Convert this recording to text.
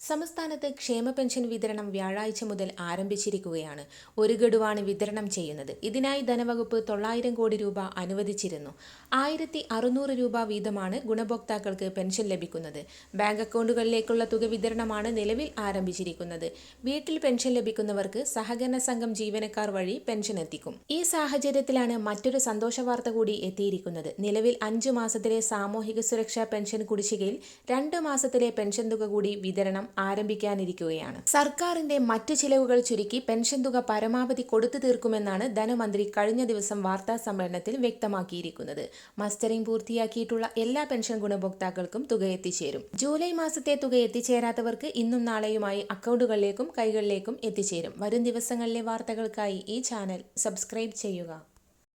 സംസ്ഥാനത്ത് ക്ഷേമ പെൻഷൻ വിതരണം വ്യാഴാഴ്ച മുതൽ ആരംഭിച്ചിരിക്കുകയാണ്. ഒരു ഗഡുവാണ് വിതരണം ചെയ്യുന്നത്. ഇതിനായി ധനവകുപ്പ് തൊള്ളായിരം കോടി രൂപ അനുവദിച്ചിരുന്നു. ആയിരത്തി അറുന്നൂറ് രൂപ വീതമാണ് ഗുണഭോക്താക്കൾക്ക് പെൻഷൻ ലഭിക്കുന്നത്. ബാങ്ക് അക്കൗണ്ടുകളിലേക്കുള്ള തുക വിതരണമാണ് നിലവിൽ ആരംഭിച്ചിരിക്കുന്നത്. വീട്ടിൽ പെൻഷൻ ലഭിക്കുന്നവർക്ക് സഹകരണ സംഘം ജീവനക്കാർ വഴി പെൻഷൻ എത്തിക്കും. ഈ സാഹചര്യത്തിലാണ് മറ്റൊരു സന്തോഷ വാർത്ത കൂടി എത്തിയിരിക്കുന്നത്. നിലവിൽ അഞ്ചു മാസത്തിലെ സാമൂഹിക സുരക്ഷാ പെൻഷൻ കുടിശ്ശികയിൽ രണ്ട് മാസത്തിലെ പെൻഷൻ തുക കൂടി വിതരണം ആരംഭിക്കാനിരിക്കുകയാണ്. സർക്കാരിന്റെ മറ്റു ചിലവുകൾ ചുരുക്കി പെൻഷൻ തുക പരമാവധി കൊടുത്തു തീർക്കുമെന്നാണ് ധനമന്ത്രി കഴിഞ്ഞ ദിവസം വാർത്താ സമ്മേളനത്തിൽ വ്യക്തമാക്കിയിരിക്കുന്നത്. മസ്റ്ററിംഗ് പൂർത്തിയാക്കിയിട്ടുള്ള എല്ലാ പെൻഷൻ ഗുണഭോക്താക്കൾക്കും തുക എത്തിച്ചേരും. ജൂലൈ മാസത്തെ തുക എത്തിച്ചേരാത്തവർക്ക് ഇന്നും നാളെയുമായി അക്കൗണ്ടുകളിലേക്കും കൈകളിലേക്കും എത്തിച്ചേരും. വരും ദിവസങ്ങളിലെ വാർത്തകൾക്കായി ഈ ചാനൽ സബ്സ്ക്രൈബ് ചെയ്യുക.